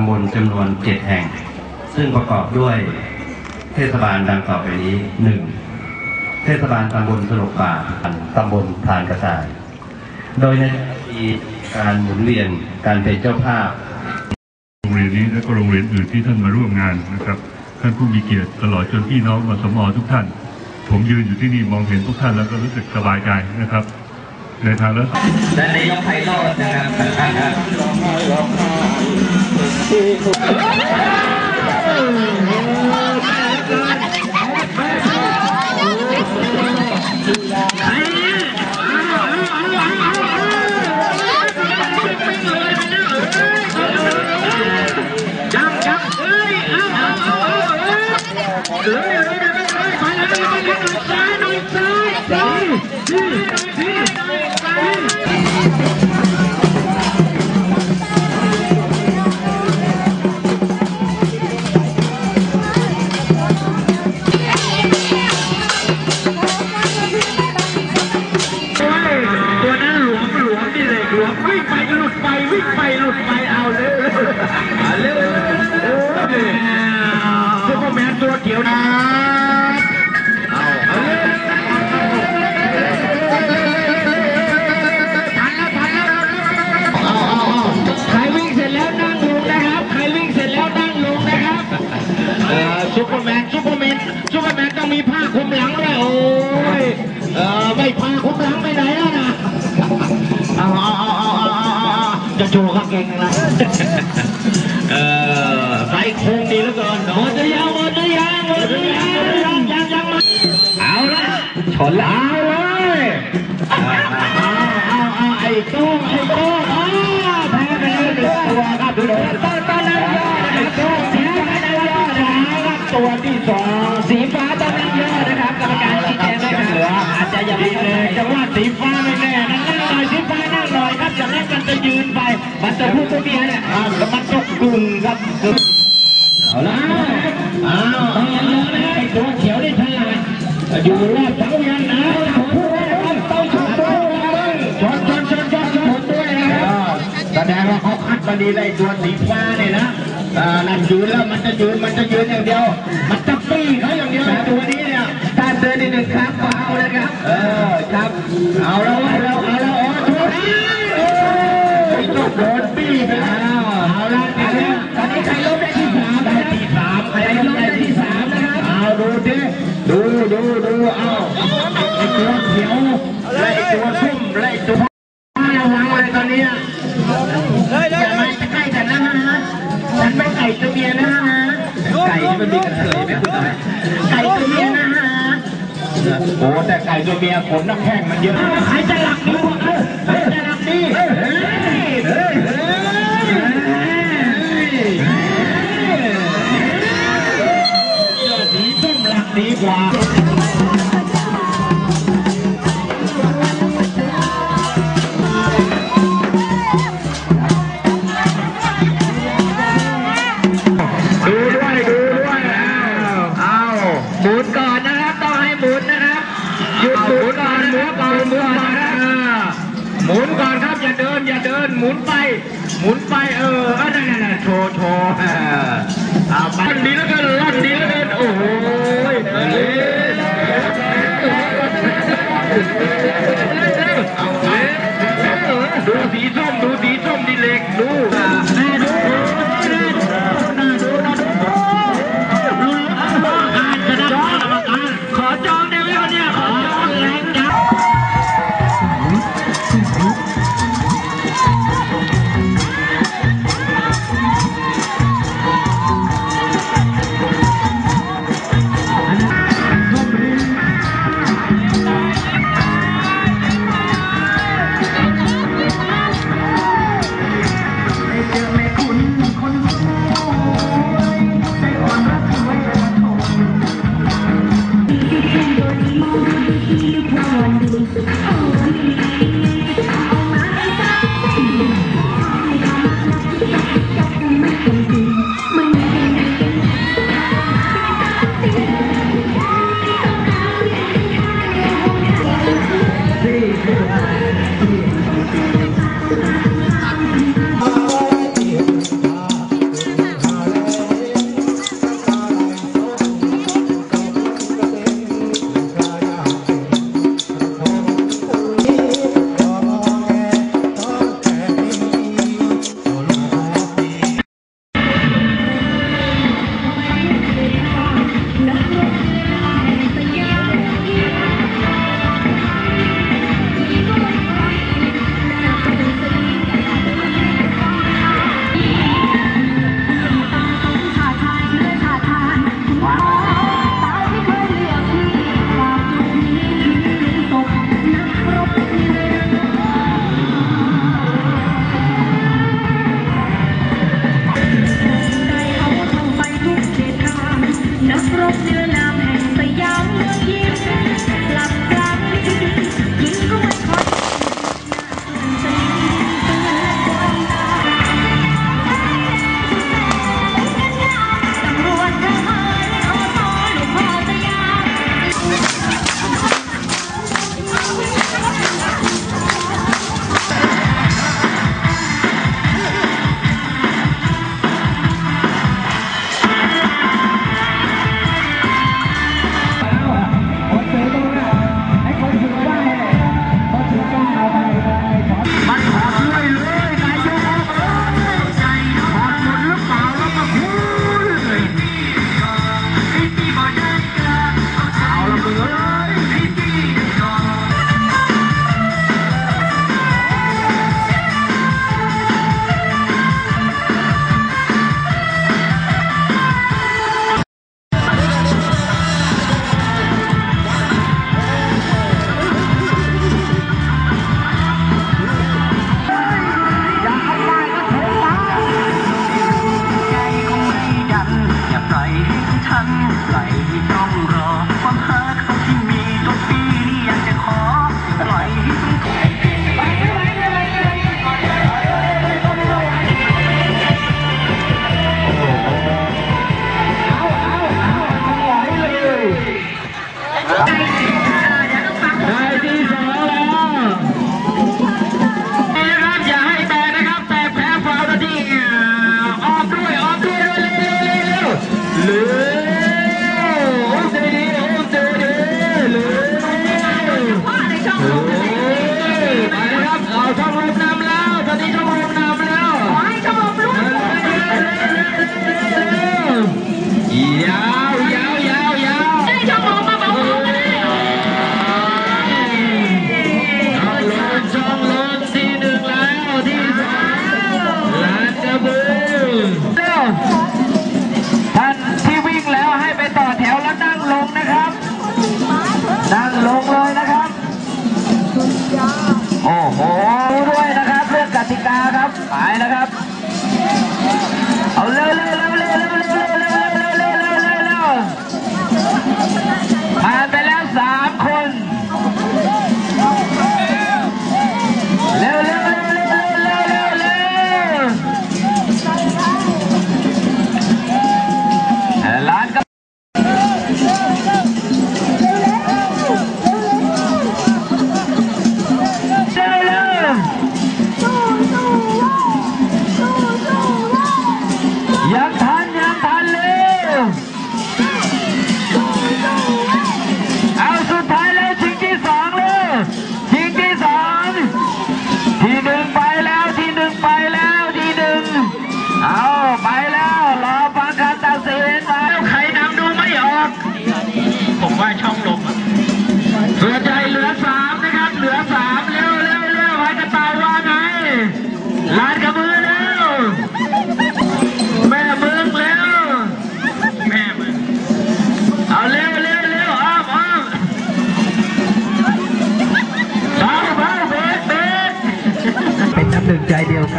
ำบลจำนวนเจ็ดแห่ง ซึ่งประกอบด้วยเทศบาลดังต่อไปนี้หนึ่งเทศบาลตำบลสลกป่าตำบลพานกระต่าย โดยในปีการหมุนเวียนการเป็นเจ้าภาพโรงเรียนนี้และก็โรงเรียนอื่นที่ท่านมาร่วมงานนะครับ ท่านผู้มีเกียรติตลอดจนพี่น้องมาสมอทุกท่าน ผมยืนอยู่ที่นี่มองเห็นทุกท่านแล้วก็รู้สึกสบายใจนะครับ ในทางแล้วและนายกไพโรจน์นะครับ วิ่งไปหลุดไปเอาเร็วเอาเร็วซุปเปอร์แมนตัวเขียวนะเอา เออใส่โคงดีเหลือเกินหมดหรือยังหมดหรือยังหมดหรือยังยังยังยังมาเอาละชนละเอาเลยเอาเอาเอาไอ้โต้งไอ้โต้งอ้าแพ้ไปแล้วหนึ่งตัวครับดูเลยต้นต้นนั้นยอดนะครับโต้งแพ้ไปแล้วยอดนะครับตัวที่สองสีฟ้าต้นนั้นยอดนะครับกรรมการชี้แจงไม่เหลืออาจจะยังไม่เลยจังหวะสีฟ้าไม่แน่นะนั่ง หน่อยสีฟ้านั่งหน่อยครับอย่างนั้นมันจะยืนไปมันจะพูดตัวเมียเนี่ยอ่าแล้วมันต้องกึ่งครับกึ่งเอาละอ้าวต้องยังเยอะนะไอ้ตัวเขียวได้ฉลาดอยู่รอบสังเวียนนะจับคู่ได้ครับต้องชนตัวนะครับชนชนชนชนชนด้วยนะครับแสดงว่าเขาคัดมาดีเลยตัวสีฟ้าเนี่ยนะอ่านั่นยืนแล้วมันจะยืนมันจะยืนอย่างเดียว มันจะปี้เขาอย่างเดียวตัวนี้เนี่ยถ้าเดินในหนึ่งครั้งก็เอาเลยครับเออครับเอาแล้วอ๋อตัวนี้โอ้ยต้องโดนปี้ไป แล้วเอาละเอาละตอนนี้ใครล้มได้ที่สามได้ที่สามใครล้มได้ที่สามนะครับเอาดูดิดูดูดูเอาไอตัวเขียวและไอ้ตัวส้มและไอ้ตัวระวังเลยตอนนี้อย่ามาใกล้กันนะฮะฉันไม่ไก่ตัวเมียนะฮะไก่ที่มันมีกระเทยไหมคุณไก่ตัวเมียนะฮะโอ้แต่ไก่ตัวเมียขนน้ำแข้งมันเยอะใครจะหลักดีกว่าใครจะหลักดีเฮ้ยเฮ้ย ห ดู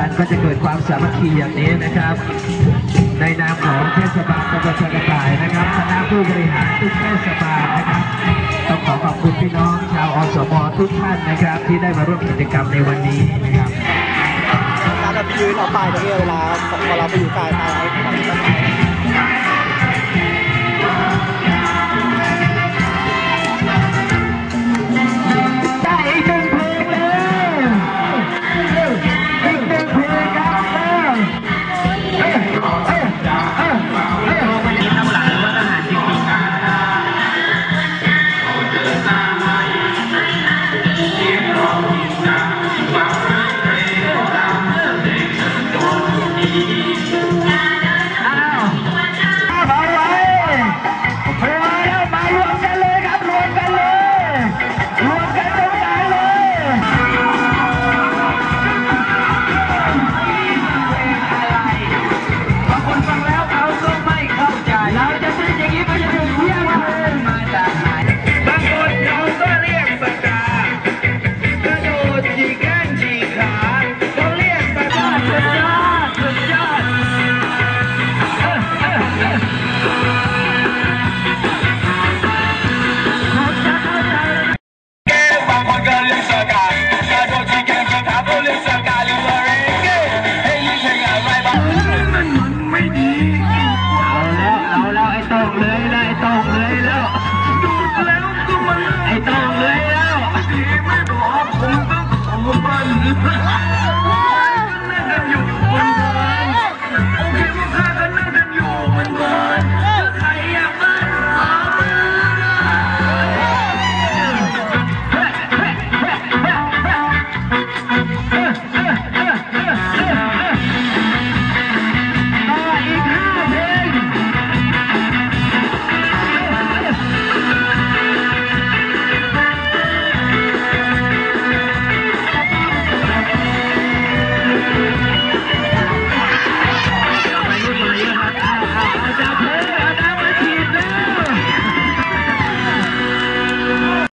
กันก็จะเกิดความสามัคคีอย่างนี้นะครับ ในนามของเทศบาลตำบลสังกะต่ายนะครับคณะผู้บริหารทุกเทศบาลนะครับต้องขอขอบคุณพี่น้องชาวอสมทุกท่านนะครับ ที่ได้มาร่วมกิจกรรมในวันนี้นะครับการแบบยืนเอาปลายตรงนี้เวลาพอเราไปอยู่กลายปลายเอา